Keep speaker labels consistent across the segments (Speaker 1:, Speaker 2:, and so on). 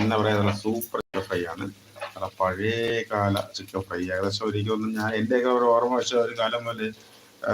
Speaker 1: എന്താ പറയുക നല്ല സൂപ്പർ ചിക്കൻ ഫ്രൈ ആണ്. നല്ല പഴയ കാല ചിക്കൻ ഫ്രൈ ഏകദേശം ഒരിക്കലും ഞാൻ എന്റെയൊക്കെ ഒരു ഓർമ്മ വെച്ച ഒരു കാലം മുതൽ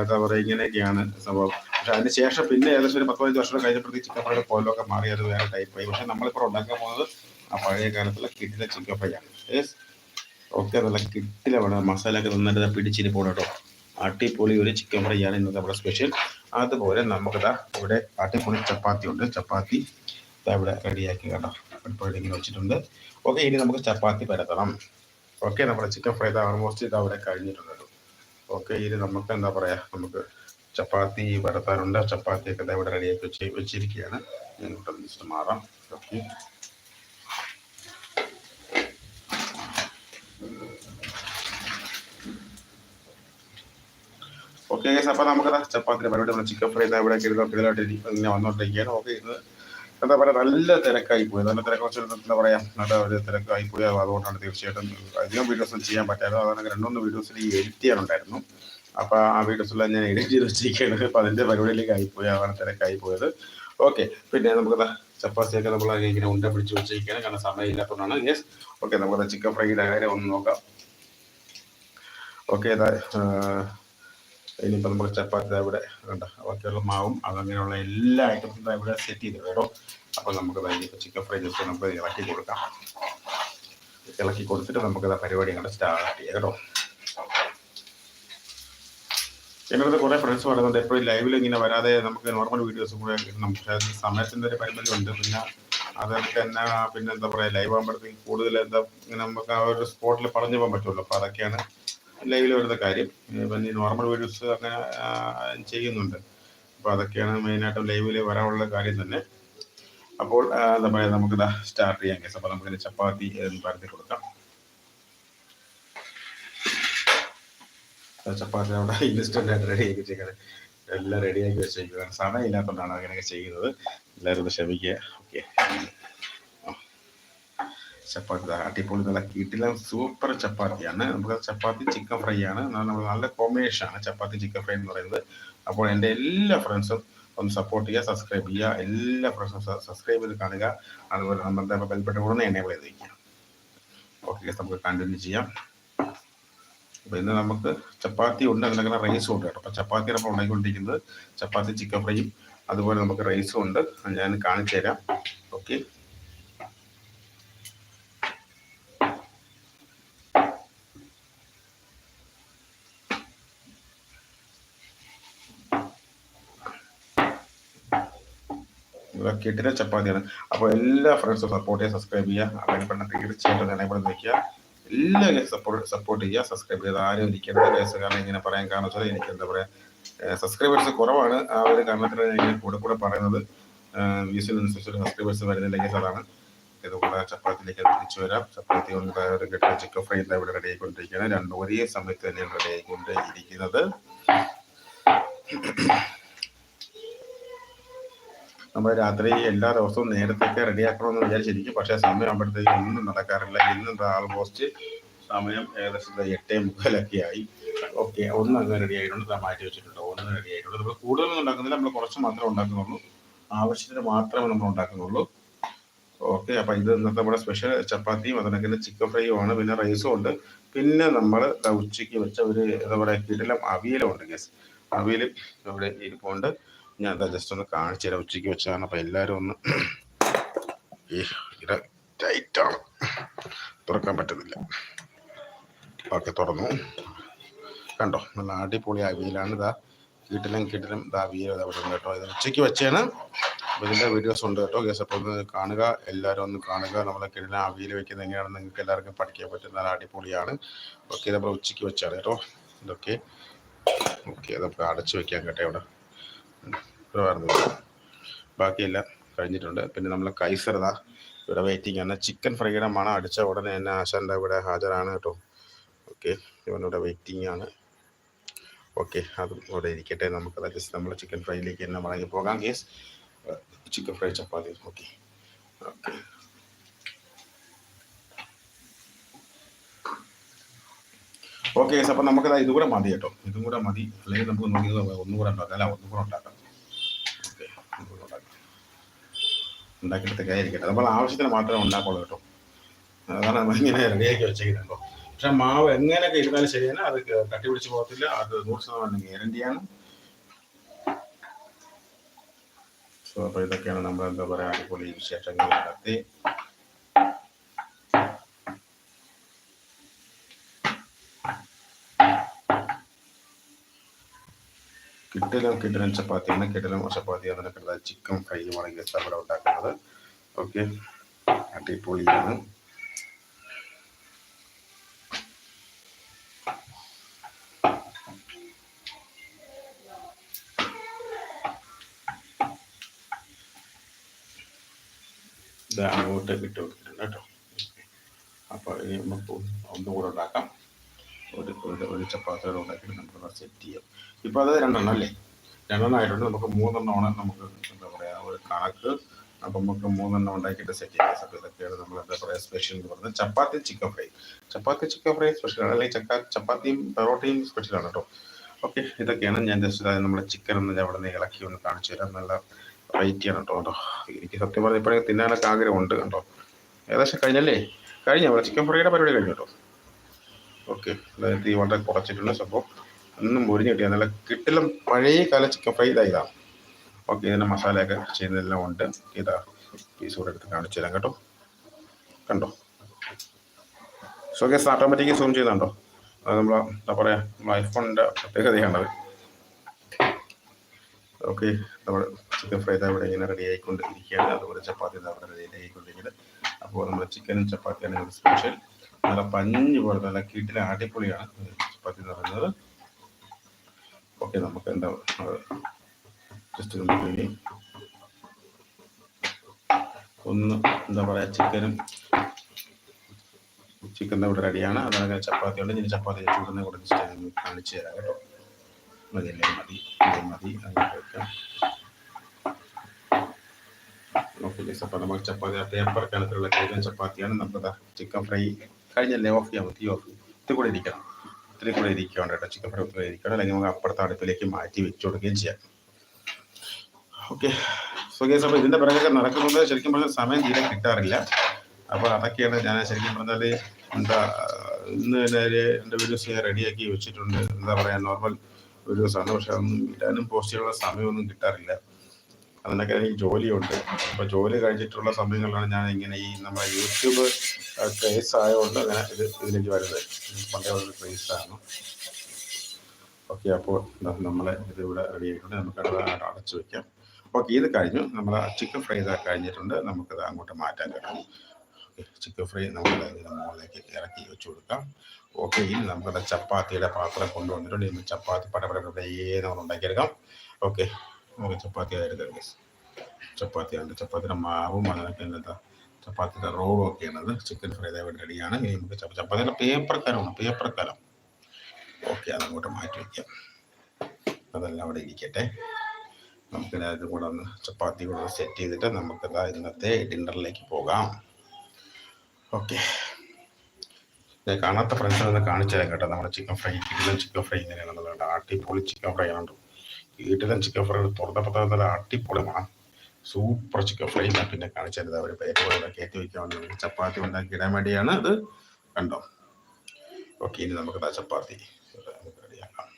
Speaker 1: എന്താ പറയുക ഇങ്ങനെയൊക്കെയാണ് സംഭവം. പക്ഷെ അതിന് ശേഷം പിന്നെ ഏകദേശം ഒരു പത്ത് പതിനഞ്ച് വർഷം കഴിഞ്ഞപ്പോഴത്തേക്ക് ചിക്കൻ ഫ്രൈയുടെ കോലമൊക്കെ മാറി അത് വേറെ ടൈപ്പായി പക്ഷെ നമ്മളിപ്പോൾ ഉണ്ടാക്കാൻ പോകുന്നത് ആ പഴയ കാലത്തുള്ള കിട്ടിലെ ചിക്കൻ ഫ്രൈ ആണ്. ഓക്കെ നല്ല കിട്ടില വേണം മസാല ഒക്കെ നന്നായിട്ട് പിടിച്ചിട്ട് പോകണം കേട്ടോ. അടിപൊളി ഒരു ചിക്കൻ ഫ്രൈ ആണ് ഇന്നത്തെ നമ്മുടെ സ്പെഷ്യൽ അതുപോലെ നമുക്കിതാ ഇവിടെ അടിപൊളി ചപ്പാത്തി ഉണ്ട്. ചപ്പാത്തി ഇതാ ഇവിടെ റെഡിയാക്കി കേട്ടോ. അടുപ്പോടെ ഇങ്ങനെ വെച്ചിട്ടുണ്ട്. ഓക്കെ ഇനി നമുക്ക് ചപ്പാത്തി പരത്തണം. ഓക്കെ നമ്മുടെ ചിക്കൻ ഫ്രൈ ഓൾമോസ്റ്റ് ഇത് അവിടെ കഴിഞ്ഞിട്ടുണ്ട് കേട്ടോ ഓക്കെ ഇനി നമുക്ക് എന്താ പറയാ? നമുക്ക് ചപ്പാത്തി പരത്താനുണ്ട്. ചപ്പാത്തിയൊക്കെ ഇതാ ഇവിടെ റെഡിയാക്കി വെച്ച് വെച്ചിരിക്കുകയാണ്. ഇങ്ങോട്ട് ജസ്റ്റ് മാറാം. ഓക്കെ ഓക്കെ അപ്പോൾ നമുക്ക് ചപ്പാത്തിന്റെ പരിപാടി നമ്മുടെ ചിക്കൻ ഫ്രൈ ഇവിടെ കിടലോട്ട് ഇങ്ങനെ വന്നുകൊണ്ടിരിക്കുകയാണ് ഓക്കെ ഇത് എന്താ പറയുക നല്ല തിരക്കായി പോയി. നല്ല തിരക്ക് വെച്ച് എന്താ പറയാ നല്ല ഒരു തിരക്കായി പോയി. അതുകൊണ്ടാണ് തീർച്ചയായിട്ടും അധികം വീഡിയോസ് ചെയ്യാൻ പറ്റാതെ അതാണ് രണ്ടൊന്ന് വീഡിയോസിൽ ഈ എഡിറ്റ് ചെയ്യാനുണ്ടായിരുന്നു. അപ്പോൾ ആ വീഡിയോസെല്ലാം ഞാൻ എഡിറ്റ് ചെയ്ത് വെച്ചിരിക്കുകയാണ്. അപ്പോൾ അതിന്റെ പരിപാടിയിലേക്ക് ആയിപ്പോയി അതാണ് തിരക്കായി പോയത്. ഓക്കെ പിന്നെ നമുക്ക് ചപ്പാത്തിയൊക്കെ നമ്മൾ ഇങ്ങനെ ഉണ്ട പിടിച്ച് വെച്ചിരിക്കുകയാണ്. കാരണം സമയമില്ലാത്തതുകൊണ്ടാണ്. യെസ് ഓക്കെ നമുക്ക് ചിക്കൻ ഫ്രൈയുടെ കാര്യം ഒന്ന് നോക്കാം. ഓക്കെ ഇനിയിപ്പോൾ നമുക്ക് ചപ്പാത്തി ഇവിടെ ഉണ്ട് ബാക്കിയുള്ള മാവും അതങ്ങനെയുള്ള എല്ലാ ഐറ്റംസും ഇവിടെ സെറ്റ് ചെയ്ത് കേട്ടോ. അപ്പോൾ നമുക്ക് ഇനിയിപ്പോൾ ചിക്കൻ ഫ്രൈ ജസ്റ്റ് നമുക്ക് ഇളക്കി കൊടുക്കാം. ഇളക്കി കൊടുത്തിട്ട് നമുക്ക് പരിപാടി അങ്ങോട്ട് സ്റ്റാർട്ട് ചെയ്യാം കേട്ടോ. എന്റെ അടുത്ത് കുറേ ഫ്രണ്ട്സ് പറയുന്നുണ്ട് എപ്പോഴും ലൈവിൽ ഇങ്ങനെ വരാതെ നമുക്ക് നോർമൽ വീഡിയോസ് കൂടെ നമുക്ക് സമയത്തിന്റെ ഒരു പരിമിതി ഉണ്ട്. പിന്നെ അതൊക്കെ തന്നെ പിന്നെ എന്താ പറയുക ലൈവ് ആകുമ്പോഴത്തേക്ക് കൂടുതൽ എന്താ നമുക്ക് ആ ഒരു സ്പോട്ടിൽ പറഞ്ഞു പോകാൻ പറ്റുള്ളൂ അപ്പോൾ അതൊക്കെയാണ് ലൈവിൽ വരുന്ന കാര്യം. പിന്നെ നോർമൽ വീഡിയോസ് അങ്ങനെ ചെയ്യുന്നുണ്ട്. അപ്പോൾ അതൊക്കെയാണ് മെയിനായിട്ടും ലൈവിൽ വരാനുള്ള കാര്യം തന്നെ. അപ്പോൾ എന്താ പറയുക നമുക്ക് സ്റ്റാർട്ട് ചെയ്യാം കേസ് അപ്പോൾ നമുക്കിത് ചപ്പാത്തി പരത്തി കൊടുക്കാം. ചപ്പാത്തി അവിടെ ഇൻസ്റ്റന്റ് ആയിട്ട് റെഡി ആക്കി വെച്ചേക്കാണ്. എല്ലാം റെഡിയാക്കി വെച്ചേക്കുകയാണ് സമയമില്ലാത്തതുകൊണ്ടാണ് അങ്ങനെയൊക്കെ ചെയ്യുന്നത്. എല്ലാവരും ഒന്ന് ക്ഷമിക്കുക. ഓക്കെ ചപ്പാത്തി അടിപൊളി നല്ല കിട്ടില്ല സൂപ്പർ ചപ്പാത്തിയാണ്. നമുക്ക് ചപ്പാത്തി ചിക്കൻ ഫ്രൈ ആണ്. നമ്മൾ നല്ല കോമ്പിനേഷൻ ആണ് ചപ്പാത്തി ചിക്കൻ ഫ്രൈ എന്ന് പറയുന്നത്. അപ്പോൾ എന്റെ എല്ലാ ഫ്രണ്ട്സും ഒന്ന് സപ്പോർട്ട് ചെയ്യുക സബ്സ്ക്രൈബ് ചെയ്യുക എല്ലാ ഫ്രണ്ട്സും സബ്സ്ക്രൈബ് ചെയ്ത് കാണുക. അതുപോലെ നമ്മുടെ ബെൽബട്ടൺ കൂടെ എനേബിൾ ചെയ്ത് വയ്ക്കുക ഓക്കെ നമുക്ക് കണ്ടിന്യൂ ചെയ്യാം. അപ്പോൾ ഇന്ന് നമുക്ക് ചപ്പാത്തി ഉണ്ട് അങ്ങനെ റൈസും ഉണ്ട് കേട്ടോ. അപ്പോൾ ചപ്പാത്തിയുടെ നമ്മൾ ഉണ്ടാക്കിക്കൊണ്ടിരിക്കുന്നത് ചപ്പാത്തി ചിക്കൻ ഫ്രൈയും അതുപോലെ നമുക്ക് റൈസും ഉണ്ട്. ഞാൻ കാണിച്ചു തരാം ഓക്കെ കിട്ടിയ ചപ്പാത്തിയാണ്. അപ്പോൾ എല്ലാ ഫ്രണ്ട്സും സപ്പോർട്ട് ചെയ്യുക സബ്സ്ക്രൈബ് ചെയ്യുക. അങ്ങനെ തീർച്ചയായിട്ടും എനേബിൾ നിൽക്കുക. എല്ലാവരും സപ്പോർട്ട് സപ്പോർട്ട് ചെയ്യുക സബ്സ്ക്രൈബ് ചെയ്ത് ആരും ഇരിക്കേണ്ട കേസ് കാരണം ഇങ്ങനെ പറയാൻ കാരണം വെച്ചാൽ എനിക്ക് എന്താ പറയുക സബ്സ്ക്രൈബേഴ്സ് കുറവാണ്. ആ ഒരു കാരണത്തിന് ഞാൻ കൂടെ കൂടെ പറയുന്നത്. സബ്സ്ക്രൈബേഴ്സ് വരുന്നില്ലെങ്കിൽ അതാണ് ഇതുപോലെ ചപ്പാത്തിയിലേക്ക് തിരിച്ചു വരാം. ചപ്പാത്തി കൊണ്ട് ഒരു കെട്ടിയ ചിക്കൻ ഫ്രൈ എന്താ ഇവിടെ റെഡി ആയിക്കൊണ്ടിരിക്കുകയാണ്. രണ്ടും ഒരേ സമയത്ത് തന്നെയാണ് റെഡി ആയിക്കൊണ്ട് ഇരിക്കുന്നത് നമ്മൾ രാത്രി എല്ലാ ദിവസവും നേരത്തേക്ക് റെഡിയാക്കണമെന്ന് വിചാരിച്ചിരിക്കും പക്ഷേ സമയമാകുമ്പോഴത്തേക്ക് ഒന്നും നടക്കാറില്ല. ഇന്ന് ആൾമോസ്റ്റ് സമയം ഏകദേശം എട്ടേ മുക്കാലൊക്കെ ആയി. ഓക്കെ ഒന്ന് അങ്ങ് റെഡി ആയിട്ടുണ്ട്. മാറ്റി വെച്ചിട്ടുണ്ട്. ഒന്ന് റെഡി ആയിട്ടുണ്ട്. നമ്മൾ കൂടുതലൊന്നും ഉണ്ടാക്കുന്നില്ല. നമ്മൾ കുറച്ച് മാത്രമേ ഉണ്ടാക്കുന്നുള്ളൂ. ആവശ്യത്തിന് മാത്രമേ നമ്മൾ ഉണ്ടാക്കുന്നുള്ളൂ. ഓക്കെ അപ്പം ഇത് ഇന്നത്തെ നമ്മുടെ സ്പെഷ്യൽ ചപ്പാത്തിയും അതിനൊക്കെ ചിക്കൻ ഫ്രൈയും ആണ്. പിന്നെ റൈസും ഉണ്ട്. പിന്നെ നമ്മൾ ഉച്ചയ്ക്ക് വെച്ച ഒരു എന്താ പറയുക കിടലം അവിയലും ഉണ്ട് ഗസ് അവിയൽ ഇവിടെ ഇരിപ്പുണ്ട്. ഞാൻ എന്താ ജസ്റ്റ് ഒന്ന് കാണിച്ചു തരാം. ഉച്ചയ്ക്ക് വെച്ചാണ് അപ്പം എല്ലാവരും ഒന്ന് ടൈറ്റാണ് തുറക്കാൻ പറ്റുന്നില്ല. ഓക്കെ തുറന്നു. കണ്ടോ? നല്ല അടിപൊളി അവിയലാണ് ഇതാ കിട്ടിലും കിട്ടിലും ഇതാ അവിയൽ ഇതാ ഇവിടെ കേട്ടോ. ഇത് ഉച്ചയ്ക്ക് വെച്ചാണ് അപ്പോൾ ഇതിന്റെ വീഡിയോസ് ഉണ്ട് കേട്ടോ. ഗസ് അപ്പോൾ ഒന്ന് കാണുക. എല്ലാവരും ഒന്ന് കാണുക. നമ്മളെ കിടിലം അവിയൽ വെക്കുന്നത് എങ്ങനെയാണ് നിങ്ങൾക്ക് എല്ലാവർക്കും പഠിക്കാൻ പറ്റുന്ന നല്ല അടിപൊളിയാണ്. ഓക്കെ നമ്മൾ ഉച്ചയ്ക്ക് വെച്ചാണ് കേട്ടോ. ഇതൊക്കെ. ഓക്കെ അതപ്പോൾ അടച്ചു വെക്കാൻ കേട്ടോ ഇവിടെ. വരുന്നത്. ബാക്കിയെല്ലാം കഴിഞ്ഞിട്ടുണ്ട്. പിന്നെ നമ്മൾ കൈസറത ഇവിടെ വെയിറ്റിംഗ് ആണ്. ചിക്കൻ ഫ്രൈയുടെ മണം അടിച്ച ഉടനെ തന്നെ ആശാന്റെ ഇവിടെ ഹാജരാണ് കേട്ടോ. ഓക്കെ ഇവനിവിടെ വെയിറ്റിംഗ് ആണ്. ഓക്കെ അതും ഇവിടെ ഇരിക്കട്ടെ. നമുക്ക് ജസ്റ്റ് നമ്മൾ ചിക്കൻ ഫ്രൈയിലേക്ക് തന്നെ മടങ്ങി പോകാം കേസ് ചിക്കൻ ഫ്രൈ ചപ്പാത്തി. ഓക്കെ ഓക്കെ നമുക്ക് നമുക്കത് ഇതും കൂടെ മതി കേട്ടോ. ഇതും കൂടെ മതി. അല്ലെങ്കിൽ നമുക്ക് നോക്കി ഒന്നും കൂടെ ഉണ്ടാക്കാം. അല്ല ഒന്നും കൂടെ ഉണ്ടാക്കാം. ഓക്കെ ഒന്നും ഉണ്ടാക്കിയെടുത്തൊക്കെ ആയിരിക്കട്ടെ നമ്മൾ ആവശ്യത്തിന് മാത്രമേ ഉണ്ടാക്കുള്ളൂ കേട്ടോ. അതാണ് നമ്മൾ ഇങ്ങനെ റെഡിയാക്കി വെച്ചേക്കുന്നുണ്ടോ പക്ഷെ മാവ് എങ്ങനെയൊക്കെ ഇരുന്നാലും ശരിയാണ്. അത് കട്ടി പിടിച്ച് പോകത്തില്ല. അത് നൂറ് ശതമാനം ഗ്യാരണ്ടിയാണ് സോ അപ്പോൾ ഇതൊക്കെയാണ് നമ്മൾ എന്താ പറയുക അടിപൊളി വിശേഷങ്ങൾ നടത്തി. കിട്ടിലും കിട്ടിലും ചപ്പാത്തിയാണ്. കിട്ടിലും ചപ്പാത്തി അതിനൊക്കെ ചിക്കൻ ഫ്രൈയുമാണ് ഗസ്റ്റ് അവിടെ ഉണ്ടാക്കുന്നത്. ഓക്കെ. അടിപൊളിയാണ്. ഇത് അങ്ങോട്ടേക്ക് ഇട്ട് കൊടുത്തിട്ടുണ്ട് കേട്ടോ. അപ്പോൾ ഇനി നമുക്ക് ഒന്നും കൂടെ ഉണ്ടാക്കാം. ഒരു ഒരു ചപ്പാത്തിയുടെ ഉണ്ടാക്കിയിട്ട് നമുക്ക് സെറ്റ് ചെയ്യാം. ഇപ്പോൾ അത് രണ്ടെണ്ണം അല്ലേ? രണ്ടെണ്ണം ആയിട്ടുണ്ട്. നമുക്ക് മൂന്നെണ്ണമാണ് നമുക്ക് എന്താ പറയുക ഒരു കണക്ക്. അപ്പം നമുക്ക് മൂന്നെണ്ണം ഉണ്ടാക്കിയിട്ട് സെറ്റ് ചെയ്യാം. അപ്പോൾ ഇതൊക്കെയാണ് നമ്മൾ എന്താ പറയുക സ്പെഷ്യൽ എന്ന് പറയുന്നത്. ചപ്പാത്തി ചിക്കൻ ഫ്രൈ ചപ്പാത്തി ചിക്കൻ ഫ്രൈ സ്പെഷ്യലാണ് അല്ലെങ്കിൽ ചക്ക ചപ്പാത്തിയും പെറോട്ടയും സ്പെഷ്യലാണ് കേട്ടോ. ഓക്കെ ഇതൊക്കെയാണ് ഞാൻ ജസ്റ്റ് നമ്മുടെ ചിക്കൻ ഒന്ന് അവിടെ നിന്ന് ഇളക്കി ഒന്ന് കാണിച്ചു തരാം. നല്ല വെയിറ്റ് ആണ് കേട്ടോ. കേട്ടോ എനിക്ക് സത്യം പറഞ്ഞ ഇപ്പോഴേ തിന്നാനൊക്കെ ആഗ്രഹമുണ്ട് കേട്ടോ. ഏകദേശം കഴിഞ്ഞല്ലേ? കഴിഞ്ഞ? ചിക്കൻ ഫ്രൈയുടെ പരിപാടി കഴിഞ്ഞു കേട്ടോ. ഓക്കെ. അതായത് തീ വളരെ കുറച്ചിട്ടുണ്ട് സംഭവം. ഒന്നും മുരിഞ്ഞ് കിട്ടിയ നല്ല കിട്ടിലും പഴയ കാല ചിക്കൻ ഫ്രൈ ഇതാ ഓക്കെ ഇതിന്റെ മസാലയൊക്കെ ചെയ്യുന്നതെല്ലാം ഉണ്ട്. ഇതാ പീസ് കൂടെ എടുത്ത് കാണിച്ചു തരാം കേട്ടോ. കണ്ടോ? സോ ഗസ് ഓട്ടോമാറ്റിക് സൂം ചെയ്യുന്നുണ്ടോ അത് നമ്മൾ എന്താ പറയുക നമ്മൾ ഐഫോണിന്റെ പ്രത്യേകതയാണത് ഓക്കെ നമ്മൾ ചിക്കൻ ഫ്രൈ ഇവിടെ ഇങ്ങനെ റെഡി ആയിക്കൊണ്ട് ഇരിക്കുകയാണ് അതുപോലെ ചപ്പാത്തി അവിടെ റെഡി ആയിക്കൊണ്ടിരിക്കുന്നത് അപ്പോൾ നമ്മൾ ചിക്കനും ചപ്പാത്തിയാണ് സ്പെഷ്യൽ നല്ല പഞ്ഞ് പോലെ നല്ല കീട്ടിലെ അടിപൊളിയാണ് ചപ്പാത്തി എന്ന് പറയുന്നത്. ഓക്കെ നമുക്ക് എന്താ ജസ്റ്റ് നമുക്ക് ഒന്ന് എന്താ പറയാ ചിക്കനും ചിക്കൻ ഇവിടെ റെഡിയാണ്. അതങ്ങനെ ചപ്പാത്തി ഉണ്ട്. ഇനി ചപ്പാത്തി ചൂടുന്ന കൂടെ കാണിച്ചു തരാം കേട്ടോ. മതിയല്ലേ മതി മതി. അങ്ങനെ വെക്കാം. നമുക്ക് ചപ്പാത്തി പേപ്പർ കണക്കിലുള്ള കഴിഞ്ഞ ചപ്പാത്തിയാണ്. നമ്മുടെ ചിക്കൻ ഫ്രൈ കഴിഞ്ഞല്ലേ ഓഫ് ചെയ്യാൻ പറ്റി. ഓഫ് ഇത്തിരി കൂടെ ഇരിക്കണം. ഇത്തിരി കൂടെ ഇരിക്കണം കേട്ടോ. ചിക്കൻ ഫ്രൈ ഒത്തിരി ഇരിക്കണം അല്ലെങ്കിൽ നമുക്ക് അപ്പുറത്തെ അടുപ്പിലേക്ക് മാറ്റി വെച്ചു കൊടുക്കുകയും ചെയ്യാം. ഓക്കെ സോ ഗേസ് അപ്പോൾ ഇതിന്റെ പിറകൊക്കെ നടക്കുന്നത് ശരിക്കും പറഞ്ഞാൽ സമയം തീരെ കിട്ടാറില്ല. അപ്പോൾ അതൊക്കെയാണ് ഞാൻ ശരിക്കും പറഞ്ഞാൽ എന്താ ഇന്ന് എന്റെ വീഡിയോസ് ഞാൻ റെഡിയാക്കി വെച്ചിട്ടുണ്ട്. എന്താ പറയുക നോർമൽ വീഡിയോസാണ് പക്ഷെ അതൊന്നും ഇടാനും പോസ്റ്റ് ചെയ്യാനുള്ള സമയമൊന്നും കിട്ടാറില്ല. അതിനൊക്കെ എനിക്ക് ജോലിയുണ്ട്. അപ്പോൾ ജോലി കഴിഞ്ഞിട്ടുള്ള സമയങ്ങളിലാണ് ഞാൻ ഇങ്ങനെ ഈ നമ്മുടെ യൂട്യൂബ് ക്രേസ് ആയതുകൊണ്ട് അങ്ങനെ ഇത് ഇതിലേക്ക് വരുന്നത്? പണ്ടേ ഉള്ള ക്രേസ് ആണ് ഓക്കെ അപ്പോൾ നമ്മളെ ഇത് ഇവിടെ റെഡി ആയിട്ടുണ്ട്. നമുക്ക് അടച്ചു വെക്കാം. ഓക്കെ ഇത് കഴിഞ്ഞു. നമ്മൾ ചിക്കൻ ഫ്രൈ ഇതാ കഴിഞ്ഞിട്ടുണ്ട്. നമുക്കത് അങ്ങോട്ട് മാറ്റാൻ കഴിയും. ചിക്കൻ ഫ്രൈ നമ്മൾ ഇതിന്റെ മുകളിലേക്ക് ഇറക്കി വെച്ച് കൊടുക്കാം. ഓക്കെ ഇനി നമുക്കത് ചപ്പാത്തിയുടെ പാത്രം കൊണ്ടുവന്നിട്ടുണ്ട്. ഇന്ന് ചപ്പാത്തി പടപടേ നമ്മൾ ഉണ്ടാക്കിയെടുക്കാം. ഓക്കെ നമുക്ക് ചപ്പാത്തി എടുക്കാം ചപ്പാത്തിയാണ്. ചപ്പാത്തിയുടെ മാവും അതിനൊക്കെ എന്താ ചപ്പാത്തിയുടെ റോളും ഒക്കെയാണത് ചിക്കൻ ഫ്രൈ വേണ്ടി റെഡിയാണ്. ഇനി നമുക്ക് ചപ്പാത്തിയുടെ പേപ്പർ കലമാണ് പേപ്പർ കലം ഓക്കെ അതങ്ങോട്ട് മാറ്റി വയ്ക്കാം അതെല്ലാം അവിടെ ഇരിക്കട്ടെ. നമുക്ക് ഇത് കൂടെ ഒന്ന് ചപ്പാത്തി കൂടെ സെറ്റ് ചെയ്തിട്ട് നമുക്ക് ഇന്നത്തെ ഡിന്നറിലേക്ക് പോകാം. ഓക്കെ. കാണാത്ത ഫ്രണ്ട്സിനെ ഒന്ന് കാണിച്ചു തരാം കേട്ടോ. നമ്മുടെ ചിക്കൻ ഫ്രൈ കിടിലൻ ചിക്കൻ ഫ്രൈ ഇങ്ങനെയാണെന്നുള്ളത്. അടിപൊളി ചിക്കൻ ഫ്രൈ ആണ് കിടിലൻ ചിക്കൻ ഫ്രൈ തുറന്നപ്പോൾ നല്ല അടിപൊളി മണം സൂപ്പർ ചിക്കൻ ഫ്രൈ ഞാൻ പിന്നെ കാണിച്ചത് അവർ പേര് കയറ്റി വയ്ക്കാവുന്ന ചപ്പാത്തി ചപ്പാത്തി ഉണ്ടാക്കിയിടാൻ വേണ്ടിയാണ് അത് കണ്ടോ? ഓക്കെ ഇനി നമുക്ക് ചപ്പാത്തി. റെഡിയാക്കാം.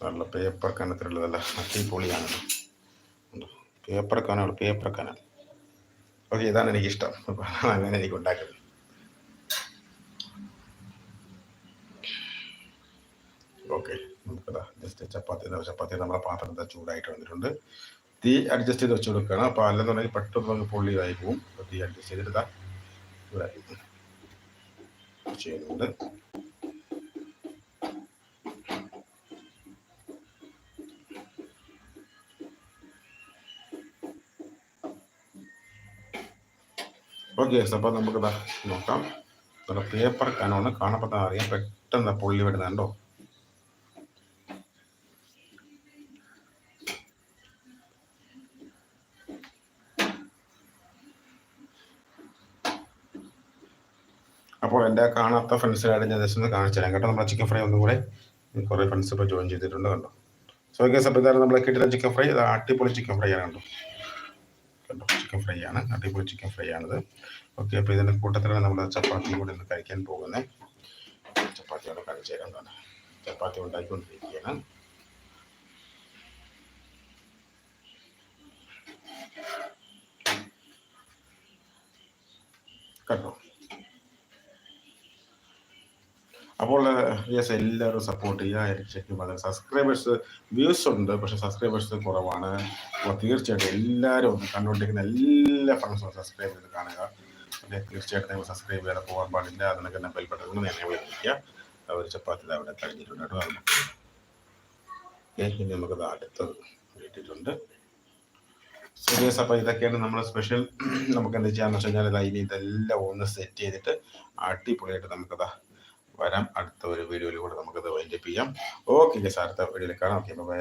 Speaker 1: നല്ല പേപ്പർ കനത്തിലുള്ളതല്ല അടിപൊളിയാണ്. പേപ്പർ കനൽ പേപ്പർ കനൽ ഓക്കെ ഇതാണ് എനിക്കിഷ്ടം. അങ്ങനെ എനിക്ക് ഉണ്ടാക്കുന്നത്. ഓക്കെ നമുക്കതാ ജസ്റ്റ് ചപ്പാത്തി ചപ്പാത്തി നമ്മുടെ പാത്രത്തെ ചൂടായിട്ട് വന്നിട്ടുണ്ട്. തീ അഡ്ജസ്റ്റ് ചെയ്ത് വെച്ച് കൊടുക്കണം അപ്പോൾ അല്ലെന്നുണ്ടെങ്കിൽ പെട്ടെന്ന് നമുക്ക് ആയി പോകും അപ്പോൾ തീ അഡ്ജസ്റ്റ് ചെയ്തിട്ട് ഇവിടെ ചെയ്യുന്നുണ്ട്. ഓക്കെ അപ്പോൾ നമുക്കിതാ നോക്കാം. നമ്മുടെ പേപ്പർ കനോണ് കാണപ്പെട്ടാൽ അറിയാം. പെട്ടെന്ന് പൊള്ളി വരുന്നുണ്ടോ അപ്പോൾ എന്റെ കാണാത്ത ഫ്രണ്ട്സിനായിട്ട് ഞാൻ ജസ്റ്റ് ഒന്ന് കാണിച്ചു തരാം. കേട്ടോ നമ്മുടെ ചിക്കൻ ഫ്രൈ ഒന്നും കൂടെ കുറേ ഫ്രണ്ട്സ് ഇപ്പോൾ ജോയിൻ ചെയ്തിട്ടുണ്ട് കണ്ടോ? സോ ഓക്കെ അപ്പോൾ ഇതാണ് നമ്മളെ കിട്ടുന്ന ചിക്കൻ ഫ്രൈ അത് അടിപൊളി ചിക്കൻ ഫ്രൈ ആണ് കണ്ടോ? കണ്ടോ? ചിക്കൻ ഫ്രൈ ആണ്. അടിപൊളി ചിക്കൻ ഫ്രൈ ആണിത്. ഓക്കെ അപ്പോൾ ഇതിന്റെ കൂട്ടത്തിലാണ് നമ്മൾ ചപ്പാത്തി കൂടെ ഒന്ന് കഴിക്കാൻ പോകുന്നത് ചപ്പാത്തി അവിടെ കഴിച്ചു തരാം എന്താണ് ചപ്പാത്തി ഉണ്ടാക്കിക്കൊണ്ടിരിക്കുകയാണ് കണ്ടോ? അപ്പോൾ യെസ് എല്ലാവരും സപ്പോർട്ട് ചെയ്യുക എനിക്ക് പറഞ്ഞാൽ സബ്സ്ക്രൈബേഴ്സ് വ്യൂസ് ഉണ്ട് പക്ഷെ സബ്സ്ക്രൈബേഴ്സ് കുറവാണ്. അപ്പോൾ തീർച്ചയായിട്ടും എല്ലാവരും ഒന്ന് കണ്ടുകൊണ്ടിരിക്കുന്ന എല്ലാ ഫ്രണ്ട്സും സബ്സ്ക്രൈബ് ചെയ്ത് കാണുക. അല്ലെ തീർച്ചയായിട്ടും നിങ്ങൾ സബ്സ്ക്രൈബ് ചെയ്യാതെ പോകാൻ പാടില്ല. അതിനൊക്കെ തന്നെ ബെൽപ്പെട്ടത് എന്നെ വിളിക്കുക ഒരു ചപ്പാത്തി അവിടെ കഴിഞ്ഞിട്ടുണ്ട് കേട്ടോ. അത് ഇനി നമുക്കത് അടുത്തത് കിട്ടിയിട്ടുണ്ട് സീരിയസ് അപ്പോൾ ഇതൊക്കെയാണ് നമ്മുടെ സ്പെഷ്യൽ നമുക്ക് എന്താ ചെയ്യാന്ന് വെച്ച് കഴിഞ്ഞാൽ ഇനി ഇതെല്ലാം ഒന്ന് സെറ്റ് ചെയ്തിട്ട് അടിപൊളിയായിട്ട് നമുക്കതാ വരാം. അടുത്ത ഒരു വീഡിയോയിൽ കൂടെ നമുക്കത് വൈൻഡപ്പ് ചെയ്യാം. ഓക്കെ സാർ അടുത്ത വീഡിയോയിൽ കാണാം. Okay bye